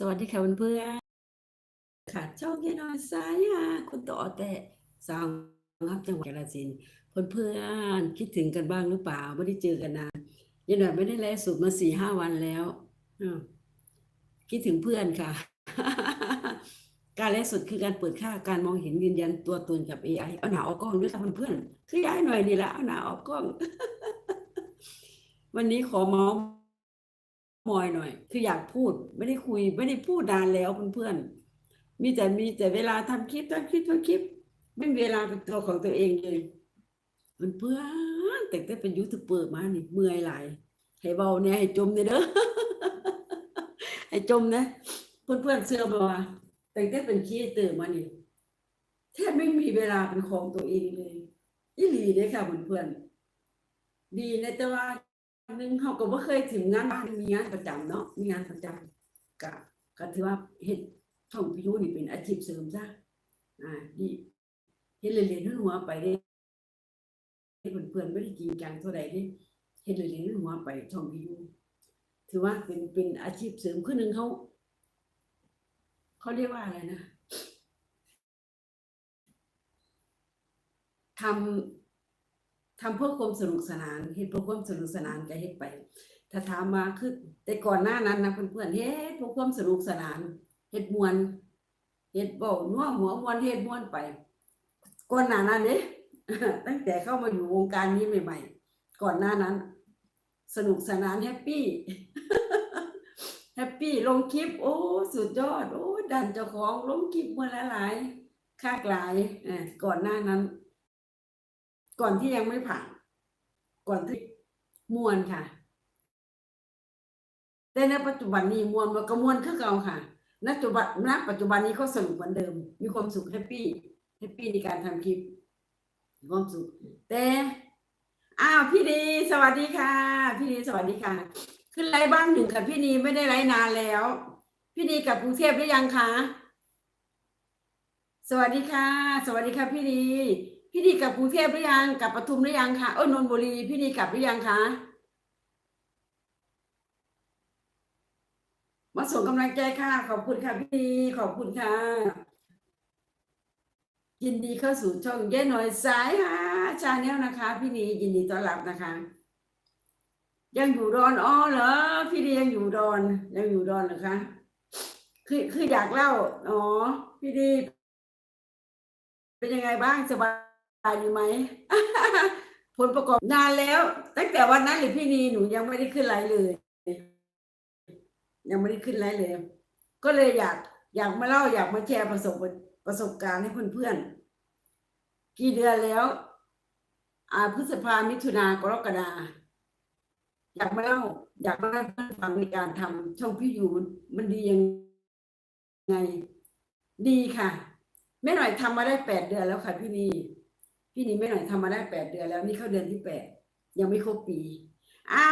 สวัสดีค่ะเพื่อนๆค่ะช่องยายน้อยสายฮาคุณต่อแต่สาวงับจังหวัดกาฬสินธุ์เพื่อนๆคิดถึงกันบ้างหรือเปล่าไม่ได้เจอกันนานยายหน่อยไม่ได้ไลฟ์สดมาสี่ห้าวันแล้วคิดถึงเพื่อนค่ะ การไลฟ์สดคือการเปิดค่าการมองเห็นยืนยันตัวตนกับ AI เอาหนาออกกล้องด้วยค่ะเพื่อนๆคือย้ายหน่อยนี่แหละเอาหนาออกกล้อง วันนี้ขอเมาส์ มอยหน่อย คืออยากพูดไม่ได้คุยไม่ได้พูดนานแล้วเพื่อนๆมีแต่มีแต่เวลาทำคลิปทำคลิปทำคลิป ไม่มีเวลาเป็นตัวของตัวเองเลยมันเพื่อนแต่แต่เป็นยูทูบเบอร์มานี่เมื่อยหลายให้เบาเนี่ยให้จมเนี่ยเด้อให้จมนะเพื่อนๆเชื่อมาว่าแต่แต่เป็นขี้เติมมานี่แทบไม่มีเวลาเป็นของตัวเองเลยอีหลีเด้อค่ะเพื่อนๆดีนะแต่ว่า หนึ่งเขาก็บ่เคยถึงงานบ้านมีงานประจำเนาะมีงานประจำก็ก็ถือว่าเฮ็ดท่องพิยูนี่เป็นอาชีพเสริมซะอ่าดีเฮ็ดเล่นๆหัวไปเด้เพื่อนๆไม่ได้จริงจังเท่าใดเด้เฮ็ดเล่นๆหัวไปท่องพิยูถือว่าเป็นเป็นอาชีพเสริมคือหนึงเขาเขาเรียกว่าอะไรนะทำ ทำเพื่อความสนุกสนานเฮ็ดเพื่อความสนุกสนานก็เฮ็ดไป ถ้าถามมาคือแต่ก่อนหน้านั้นนะเพื่อนๆเฮ็ดเพื่อความสนุกสนานเฮ็ดมวนเฮ็ดเว้านัวหัวมวนเฮ็ดมวนไปก่อนหน้านั้นเด้ตั้งแต่เข้ามาอยู่วงการนี้ใหม่ๆ ก่อนหน้านั้น สนุกสนานแฮปปี้แฮปปี้ลงคลิป โอ้ สุดยอด โอ้ ดันเจ้าของลงคลิปมาหลายๆคากหลายอ่ก่อนหน้านั้น ก่อนที่ยังไม่ผ่าน ก่อนที่มวนค่ะ แต่ในปัจจุบันนี้มวนมันก็มวนคือเก่าค่ะณปัจจุบันณปัจจุบันนี้เขาสนุกเหมือนเดิม มีความสุขแฮปปี้แฮปปี้ในการทำคลิปมีความสุขแต่อ้าวพี่ดีสวัสดีค่ะ พี่ดีสวัสดีค่ะ ขึ้นไลฟ์บ้างหนึ่งค่ะพี่ดีไม่ได้ไลฟ์นานแล้ว พี่ดีกับกรุงเทพหรือยังคะสวัสดีค่ะ สวัสดีค่ะพี่ดี พี่ดีกลับกรุงเทพหรือยังกลับปทุมหรือยังคะเอ้ยนนทบุรีพี่ดีกลับหรือยังคะมาส่งกำลังใจค่ะ ขอบคุณค่ะพี่ดีขอบคุณค่ะ ยินดีเข้าสู่ช่องเย้หน่อยสายฮะชาแนลนะคะ พี่นียินดีต้อนรับนะคะ ยังอยู่ดอนอ้อเหรอพี่ดียังอยู่ดอน ยังอยู่ดอนเหรอคะคือคืออยากเล่าอ๋อพี่ดี เป็นยังไงบ้างสบาย ดีไหมผลประกอบนานแล้ว ตั้งแต่วันนั้นหรือพี่นีหนูยังไม่ได้ขึ้นไลฟ์เลย ยังไม่ได้ขึ้นไลฟ์เลย ก็เลยอยากอยากมาเล่าอยากมาแชร์ประสบประสบการณ์ให้เพื่อนๆกี่เดือนแล้ว อาพฤษภามิถุนากรกฎาอยากมาเล่าอยากมาเล่าให้เพื่อนฟังในการทำช่องพี่อยู่มันมันดียังไง ดีค่ะแม่หน่อยทำมาได้แปดเดือนแล้วค่ะพี่นี พี่นีแม่หน่อยทำมาได้แปดเดือนแล้วนี่เข้าเดือนที่แปดยังไม่ครบปีอ่า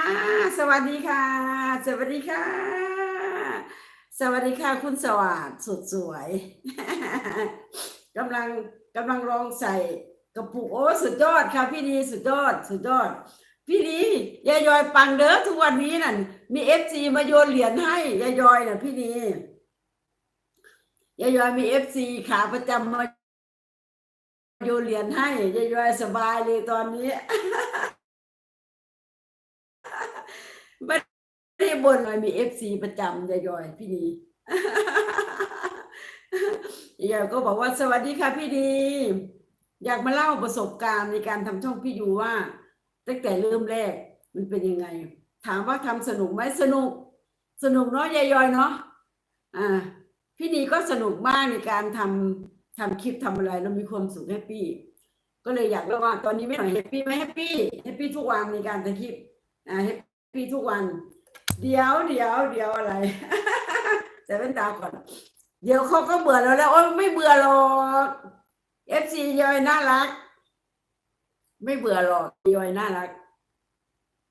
สวัสดีค่ะ สวัสดีค่ะ สวัสดีค่ะ คุณสวัสดสุดสวยกำลังกำลังลองใส่กระปุกโอ้สุดยอดค่ะพี่ดีสุดยอด สุดยอด พี่ดียายยอยปังเด้อทุกวันนี้นั่นมีเอฟซีมาโยนเหรียญให้ยายยอยน่ะพี่ดียายยอยมีเอฟซีขาประจำมา โยนเหรียญให้ยายยอยสบายเลยตอนนี้ไม่ได้บนเลยมีเอฟซีประจำยายยอยพี่ดียายยอยก็บอกว่าสวัสดีค่ะพี่ดี อยากมาเล่าประสบการณ์ในการทำช่องพี่ยูว่า ตั้งแต่เริ่มแรกมันเป็นยังไง ถามว่าทำสนุกไหมสนุก สนุกเนาะยายยอยเนาะอ่าพี่ดีก็สนุกมากในการทำ ทำคลิปทำอะไรแล้วมีความสุขแฮปปี้ก็เลยอยากเล่าว่าตอนนี้ไม่หน่อยแฮปปี้ไหมแฮปปี้แฮปปี้ทุกวันในการทำคลิปอ่าแฮปปี้ทุกวัน เดี๋ยวเดี๋ยวเดี๋ยวอะไร แต่เป็นตาก่อน เดี๋ยวเขาก็เบื่อเราแล้วโอ้ยไม่เบื่อหรอกเอฟซียอยน่ารัก ไม่เบื่อหรอกยอยน่ารัก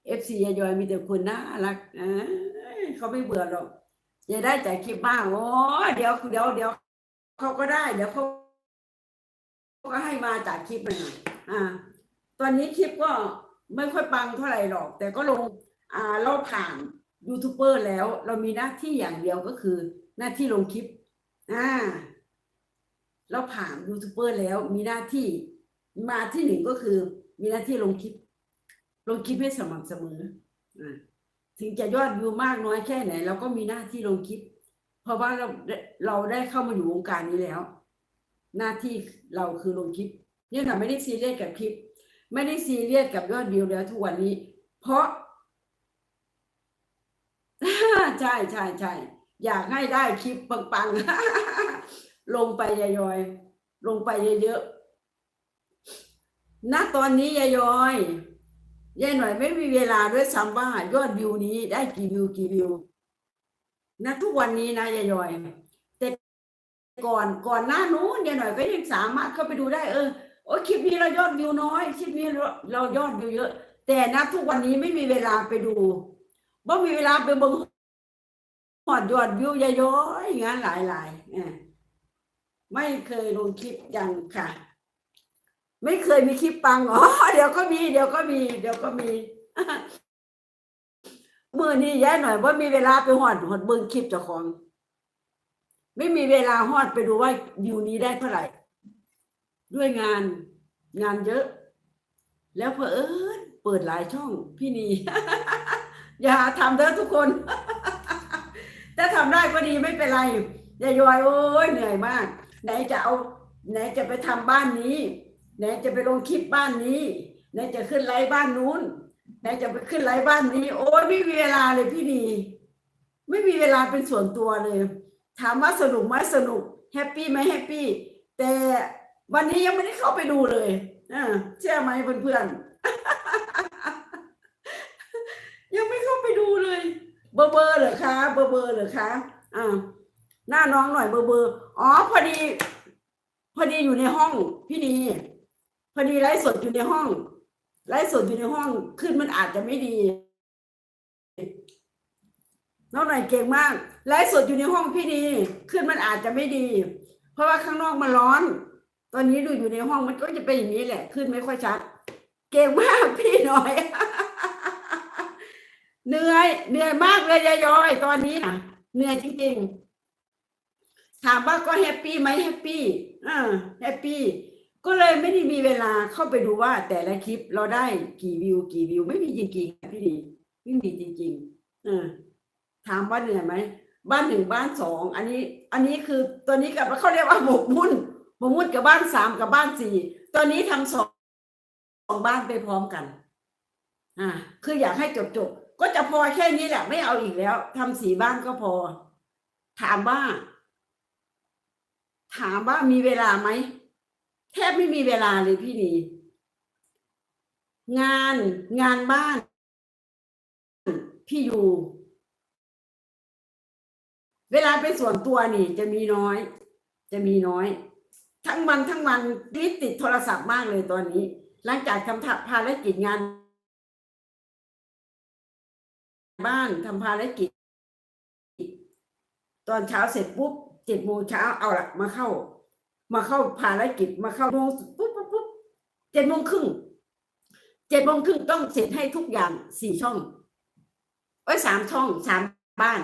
เอฟซียอยมีแต่คนน่ารักเอ้ยเขาไม่เบื่อหรอกจะได้แต่คลิปบ้างโอ้เดี๋ยวเดี๋ยวเดี๋ยว เขาก็ได้เดี๋ยวเขาก็ให้มาจากคลิปหน่อยอ่า ตอนนี้คลิปก็ไม่ค่อยปังเท่าไหร่หรอก แต่ก็ลงอ่าเราผ่านยูทูบเบอร์แล้ว เรามีหน้าที่อย่างเดียวก็คือ หน้าที่ลงคลิปอ่าเราผ่านยูทูบเบอร์แล้ว มีหน้าที่มาที่หนึ่งก็คือ มีหน้าที่ลงคลิป ลงคลิปให้สม่ำเสมออ่าถึงจะยอดวิวมากน้อยแค่ไหนเราก็มีหน้าที่ลงคลิป เพราะว่าเราเราได้เข้ามาอยู่วงการนี้แล้ว หน้าที่เราคือลงคลิปเนี่ยค่ะไม่ได้ซีเรียสกับคลิป ไม่ได้ซีเรียสกับยอดวิวแล้วทุกวันนี้ เพราะใช่ใช่ใช่อยากให้ได้คลิปปังๆลงไปยายอยลงไปเยอะๆณตอนนี้ยายอยยายหน่อยไม่มีเวลาด้วยซ้ำว่ายอดวิวนี้ได้กี่วิวกี่วิว ณทุกวันนี้นะยายอยแต่ก่อนก่อนหน้านู้นยายหน่อยก็ยังสามารถเข้าไปดูได้เออโอ้คลิปนี้เรายอดวิวน้อยคลิปนี้เราเรายอดวิวเยอะ แต่ณทุกวันนี้ไม่มีเวลาไปดูบ่มีเวลาไปบิ่งหอดยอดวิวยายอยงานหลายหลายๆอะไม่เคยลงคลิปยังค่ะ ไม่เคยมีคลิปปังอ๋อเดี๋ยวก็มี เดี๋ยวก็มี เดี๋ยวก็มี มือนี้แย่หน่อยว่ามีเวลาไปหอดหอดเบิ่งคลิปเจ้าของ ไม่มีเวลาหอดไปดูว่าวิวนี้ได้เท่าไหร่ ด้วยงานงานเยอะ แล้วเผอิญเปิดหลายช่องพี่นีอย่าทำเด้อทุกคนถ้าทำได้ก็ดีไม่เป็นไรอย่ายอยโอ้ยเหนื่อยมาก ไหนจะเอา ไหนจะไปทำบ้านนี้ ไหนจะไปลงคลิปบ้านนี้ ไหนจะขึ้นไลฟ์บ้านนู้น ไหนจะไปขึ้นไลฟ์บ้านนี้ โอ้ยไม่มีเวลาเลยพี่ดี ไม่มีเวลาเป็นส่วนตัวเลย ถามว่าสนุกไหมสนุกแฮปปี้ไหมแฮปปี้แต่วันนี้ยังไม่ได้เข้าไปดูเลยอ่าเชื่อไหมเพื่อนๆยังไม่เข้าไปดูเลย เบอร์เบอร์เหรอคะ เบอร์เบอร์เหรอคะอ่าหน้าน้องหน่อยเบอร์เบอร์อ๋อพอดี พอดีอยู่ในห้องพี่นีพอดีไลฟ์สดอยู่ในห้อง ไลฟ์สดอยู่ในห้องขึ้นมันอาจจะไม่ดีน้องหน่อยเก่งมากไลฟ์สดอยู่ในห้องพี่นีขึ้นมันอาจจะไม่ดี เพราะว่าข้างนอกมันร้อน ตอนนี้ดูอยู่ในห้องมันก็จะเป็นอย่างนี้แหละ ขึ้นไม่ค่อยชัด เก่งมากพี่หน่อย เหนื่อยเหนื่อยมากเลยยายอยตอนนี้นะเหนื่อยจริงๆถามว่าก็แฮปปี้ไหมแฮปปี้อ่าแฮปปี้ ก็เลยไม่ได้มีเวลาเข้าไปดูว่าแต่ละคลิปเราได้กี่วิวกี่วิว ไม่มีจริงๆพี่ดีไม่มีจริงๆเออถามว่าเหนื่อยไหมบ้านหนึ่งบ้านสองอันนี้ อันนี้คือตัวนี้กับเขาเรียกว่าหมกมุ่นหมกมุ่นกับบ้านสามกับบ้านสี่ตอนนี้ทำสองสองบ้านไปพร้อมกัน อ่า คืออยากให้จบจบๆก็จะพอแค่นี้แหละ ไม่เอาอีกแล้วทำสีบ้านก็พอ ถามว่า ถามว่ามีเวลาไหม แทบไม่มีเวลาเลยพี่นีงานงานบ้าน พี่อยู่ เวลาเป็นส่วนตัวนี่จะมีน้อย จะมีน้อย ทั้งวันทั้งวันติดติดโทรศัพท์มากเลยตอนนี้ หลังจากทำภารกิจงาน บ้านทำภารกิจ ตอนเช้าเสร็จปุ๊บเจ็ดโมงเช้าเอาละมาเข้า มาเข้าภารกิจมาเข้าโมงปุ๊บปุ๊บปุ๊บเจ็ดโมงครึ่งเจ็ดโมงครึ่งต้องเสร็จให้ทุกอย่างสี่ช่องเอ้สามช่องสามบ้าน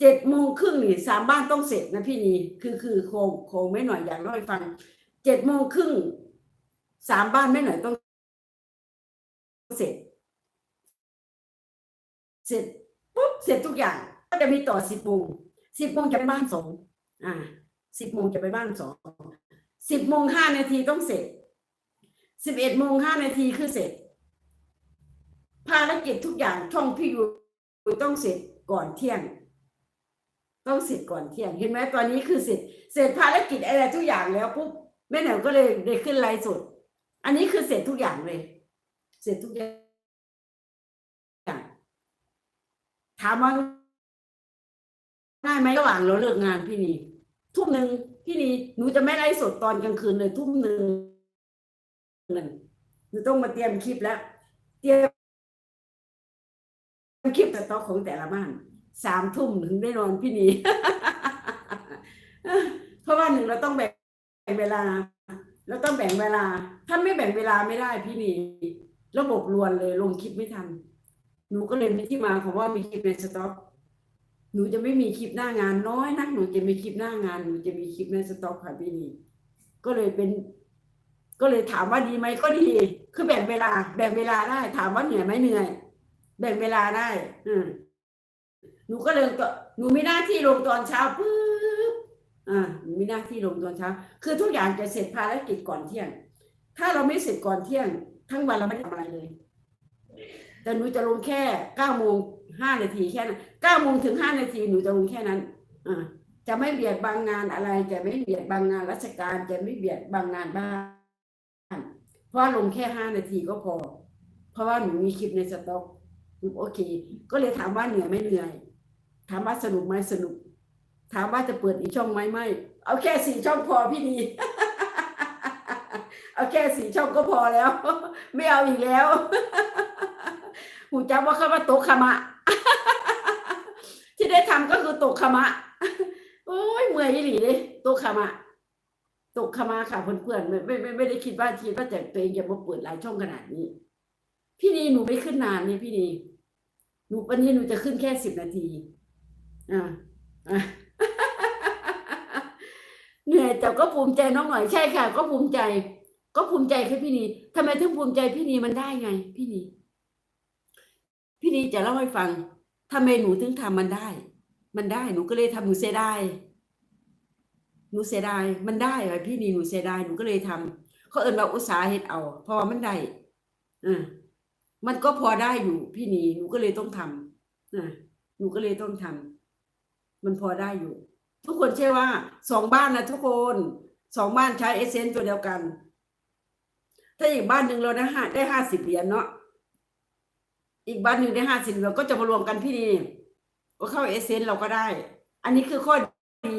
เจ็ดโมงครึ่งนี่สามบ้านต้องเสร็จนะพี่นีคือคือโคงโคงไม่หน่อยอยากเล่าให้ฟังเจ็ดโมงครึ่งสามบ้านไม่หน่อยต้องเสร็จ เสร็จปุ๊บเสร็จทุกอย่าง ก็จะมีต่อสิบโมงสิบโมงจะไปบ้านสองอ่าสิบโมงจะไปบ้านสอง สิบโมงห้านาทีต้องเสร็จสิบเอ็ดโมงห้านาทีคือเสร็จ ภารกิจทุกอย่างช่องพี่อยู่ต้องเสร็จก่อนเที่ยง ต้องเสร็จก่อนเที่ยง เห็นไหมตอนนี้คือเสร็จ เสร็จภารกิจอะไรทุกอย่างแล้วปุ๊บแม่หนวก็เลยได้ขึ้นไลฟ์สดอันนี้คือเสร็จทุกอย่างเลย เสร็จทุกอย่างถามว่าง่ายไหมระหว่างเราเลิกงานพี่นีทุ่มหนึ่ง พี่นีหนูจะไม่ไลฟ์สดตอนกลางคืนเลยทุ่มหนึ่งหนึ่งหนูต้องมาเตรียมคลิปแล้ว เตรียมคลิปแต่ต่อของแต่ละบ้านสามทุ่มถึงได้นอนพี่นีเพราะว่าหนึ่งเราต้องแบ่งเวลาเราต้องแบ่งเวลา ถ้าไม่แบ่งเวลาไม่ได้พี่นีระบบรวนเลยลงคลิปไม่ทัน หนูก็เลยมีที่มาของว่ามีคลิปในสต็อก หนูจะไม่มีคลิปหน้างานน้อยนักหนูจะมีคลิปหน้างานหนูจะมีคลิปในสต็อกค่ะพี่นีก็เลยเป็น ก็เลยถามว่าดีไหมก็ดี คือแบ่งเวลา แบ่งเวลาได้ ถามว่าเหนื่อยไหมเหนื่อย แบ่งเวลาได้ อืมหนูก็เลยตัวหนูมีหน้าที่ลงตอนเช้าปุ๊บอ่าหนูมีหน้าที่ลงตอนเช้า คือทุกอย่างจะเสร็จภารกิจก่อนเที่ยง ถ้าเราไม่เสร็จก่อนเที่ยง ทั้งวันเราไม่ได้ทำอะไรเลย แต่หนูจะลงแค่เก้าโมง ห้านาทีแค่นั้นเก้าโมงถึงห้านาทีหนูจะลงแค่นั้นอ่าจะไม่เบียดบางงานอะไร จะไม่เบียดบางงานราชการ จะไม่เบียดบางงานบ้านเพราะลงแค่ห้านาทีก็พอ เพราะว่าหนูมีคลิปในสต็อกหนูโอเค ก็เลยถามว่าเหนื่อยไหม่เหนื่อย ถามว่าสนุกไหมสนุก ถามว่าจะเปิดอีกช่องไหมไม่ เอาแค่สี่ช่องพอพี่ดี เอาแค่สี่ช่องก็พอแล้ว ไม่เอาอีกแล้วหูจำว่าคำว่าโตะขมะ ที่ได้ทำก็คือตะขมะ โอ้ยเมื่อยหลีเลยตะขมะตะขมะค่ะเพื่อนๆไม่ไม่ไม่ไม่ได้คิดว่าคิดว่าจะตัวเองจะมาเปิดหลายช่องขนาดนี้ พี่นีหนูไม่ขึ้นนานนี่พี่นีหนูวันนี้หนูจะขึ้นแค่สิบนาที อ่าเหนื่อยแต่ก็ภูมิใจน้องหน่อยใช่ค่ะ ก็ภูมิใจ ก็ภูมิใจค่พี่นีทำไมถึงภูมิใจพี่นีมันได้ไง พี่นีพี่นีจะเล่าให้ฟัง ทำไมหนูถึงทำมันได้ มันได้หนูก็เลยทำหนูเสียดายหนูเสียดายมันได้ไงพี่นีหนูเสียดายหนูก็เลยทำเขาเอิญว่าอุตสาห์เฮ็ดเอา พอมันได้อ่ามันก็พอได้อยู่พี่นีหนูก็เลยต้องทำอ่าหนูก็เลยต้องทำมันพอได้อยู่ ทุกคนเชื่อว่าสองบ้านนะทุกคนสองบ้านใช้เอเซนตัวเดียวกัน ถ้าอีกบ้านหนึ่งเราได้ห้าได้ห้าสิบเหรียญเนาะ อีกบ้านหนึ่งได้ห้าสิบเราก็จะมารวมกันพี่นีก็เข้าเอเซนเราก็ได้ อันนี้คือข้อดี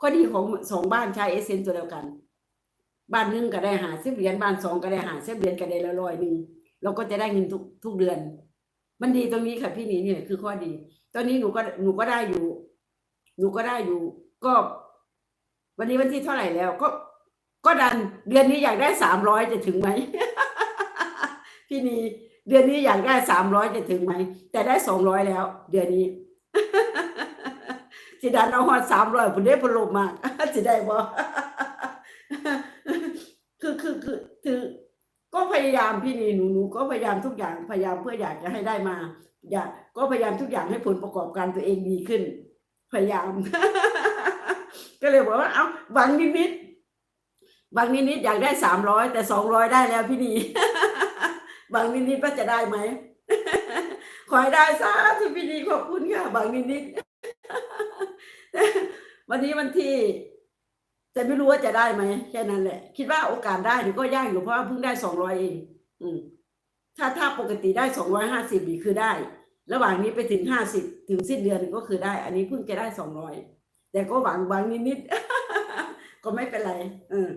ข้อดีของสองบ้านใช้เอเซนตัวเดียวกัน บ้านหนึ่งก็ได้หาสิบเหรียญบ้านสองก็ได้หาสิบเหรียญก็ได้ละร้อยหนึ่งเราก็จะได้เงินทุกทุกเดือน มันดีตรงนี้ค่ะพี่นี่เนี่ยคือข้อดี ตอนนี้หนูก็หนูก็ได้อยู่ หนูก็ได้อยู่ ก็ วันนี้วันที่เท่าไหร่แล้วก็ก็ดันเดือนนี้อยากได้สามร้อยจะถึงไหม พี่นี เดือนนี้อยากได้สามร้อยจะถึงไหม แต่ได้สองร้อยแล้ว เดือนนี้สิดันเอาหอดสามร้อยผมได้พลมมากสิได้บ่คือคือคือคือก็พยายามพี่นีหนูหนูก็พยายามทุกอย่างพยายามเพื่ออยากจะให้ได้มา อยากก็พยายามทุกอย่างให้ผลประกอบการตัวเองดีขึ้น พยายาม ก็เลยบอกว่าเอาหวังนิดๆหวังนิดๆอยากได้สามร้อยแต่สองร้อยได้แล้วพี่นี หวังนิดๆว่าจะได้ไหม ขอให้ได้ซะที่พี่นีขอบคุณค่ะหวังนิดๆวันนี้วันที่แต่ไม่รู้ว่าจะได้ไหมแค่นั้นแหละ คิดว่าโอกาสได้หนูก็ยากอยู่เพราะว่าเพิ่งได้สองร้อยเอง อืม ถ้าถ้าปกติได้สองร้อยห้าสิบนี่คือได้ ระหว่างนี้ไปถึงห้าสิบถึงสิ้นเดือนก็คือได้ อันนี้เพิ่งจะได้สองร้อยแต่ก็หวังหวังนิดๆก็ไม่เป็นไรเออ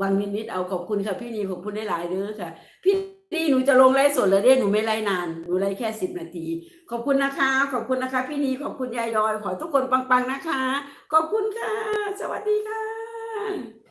วังนิดๆเอาขอบคุณค่ะพี่นีขอบคุณได้หลายเด้อค่ะ พี่นีหนูจะลงไลฟ์สดเลยเด้หนูไม่ไลฟ์นานหนูไลฟ์แค่สิบนาที ขอบคุณนะคะ ขอบคุณนะคะ พี่นีขอบคุณยายยอย ขอให้ทุกคนปังๆนะคะ ขอบคุณค่ะ สวัสดีค่ะ